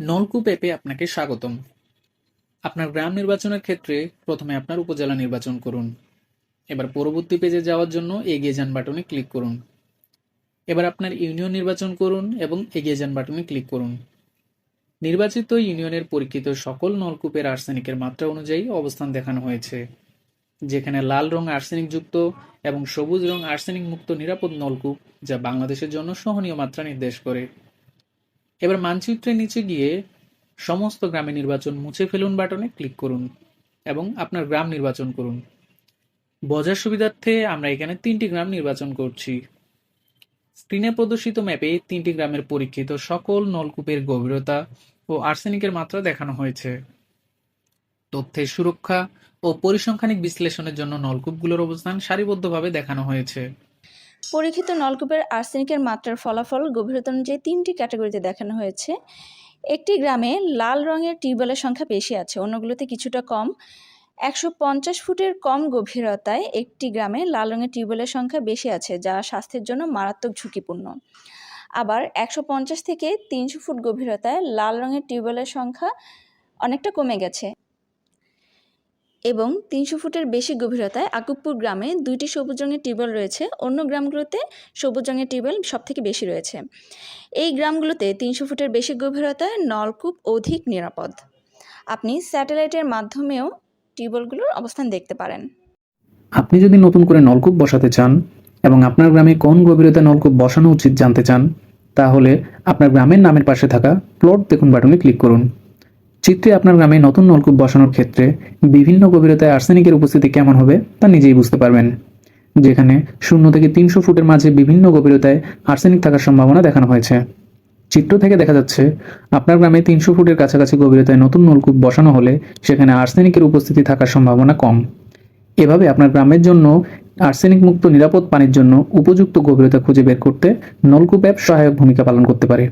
নলকূপ অ্যাপে আপনাকে স্বাগতম। আপনার গ্রাম নির্বাচনের ক্ষেত্রে প্রথমে আপনার উপজেলা নির্বাচন করুন। এবার পরবর্তী পেজে যাওয়ার জন্য এগিয়ে যান বাটনে ক্লিক করুন। এবার আপনার ইউনিয়ন নির্বাচন করুন এবং এগিয়ে যান বাটনে ক্লিক করুন। নির্বাচিত ইউনিয়নের পরীক্ষিত সকল নলকূপের আর্সেনিকের মাত্রা অনুযায়ী অবস্থান দেখানো হয়েছে। যেখানে লাল রং আর্সেনিকযুক্ত এবং সবুজ রং আর্সেনিক মুক্ত নিরাপদ নলকূপ যা বাংলাদেশের জন্য সহনীয় মাত্রা নির্দেশ করে। এবার মানচিত্রের নিচে গিয়ে সমস্ত গ্রামে নির্বাচন মুছে ফেলুন বাটনে ক্লিক করুন এবং আপনার গ্রাম নির্বাচন করুন। বজার সুবিধার্থে আমরা এখানে তিনটি গ্রাম নির্বাচন করছি। স্ক্রিনে প্রদর্শিত ম্যাপে তিনটি গ্রামের পরীক্ষিত সকল নলকূপের গভীরতা ও আর্সেনিকের মাত্রা দেখানো হয়েছে। তথ্যের সুরক্ষা ও পরিসংখ্যানিক বিশ্লেষণের জন্য নলকূপগুলোর অবস্থান সারিবদ্ধভাবে দেখানো হয়েছে। পরীক্ষিত নলকূপের আর্সেনিকের মাত্রার ফলাফল গভীরতা অনুযায়ী তিনটি ক্যাটাগরিতে দেখানো হয়েছে। একটি গ্রামে লাল রঙের টিউবওয়েলের সংখ্যা বেশি আছে, অন্যগুলোতে কিছুটা কম। একশো পঞ্চাশ ফুটের কম গভীরতায় একটি গ্রামে লাল রঙের টিউবওয়েলের সংখ্যা বেশি আছে, যা স্বাস্থ্যের জন্য মারাত্মক ঝুঁকিপূর্ণ। আবার একশো পঞ্চাশ থেকে তিনশো ফুট গভীরতায় লাল রঙের টিউবওয়েলের সংখ্যা অনেকটা কমে গেছে। এবং তিনশো ফুটের বেশি গভীরতায় আকুবপুর গ্রামে দুইটি সবুজ রঙের টিউবওয়েল রয়েছে। অন্য গ্রামগুলোতে সবুজ রঙের টিউবওয়েল সব থেকে বেশি রয়েছে। এই গ্রামগুলোতে তিনশো ফুটের বেশি গভীরতায় নলকূপ অধিক নিরাপদ। আপনি স্যাটেলাইটের মাধ্যমেও টিউবওয়েলগুলোর অবস্থান দেখতে পারেন। আপনি যদি নতুন করে নলকূপ বসাতে চান এবং আপনার গ্রামে কোন গভীরতা নলকূপ বসানো উচিত জানতে চান, তাহলে আপনার গ্রামের নামের পাশে থাকা প্লট দেখুন বাটনে ক্লিক করুন। চিত্রে আপনার গ্রামে নতুন নলকূপ বসানোর ক্ষেত্রে বিভিন্ন গভীরতায় আর্সেনিকের উপস্থিতি কেমন হবে তা নিজেই বুঝতে পারবেন। যেখানে শূন্য থেকে তিনশো ফুটের মাঝে বিভিন্ন গভীরতায় আর্সেনিক থাকার সম্ভাবনা দেখানো হয়েছে। চিত্র থেকে দেখা যাচ্ছে, আপনার গ্রামে তিনশো ফুটের কাছাকাছি গভীরতায় নতুন নলকূপ বসানো হলে সেখানে আর্সেনিকের উপস্থিতি থাকার সম্ভাবনা কম। এভাবে আপনার গ্রামের জন্য আর্সেনিক মুক্ত নিরাপদ পানির জন্য উপযুক্ত গভীরতা খুঁজে বের করতে নলকূপ অ্যাপ সহায়ক ভূমিকা পালন করতে পারে।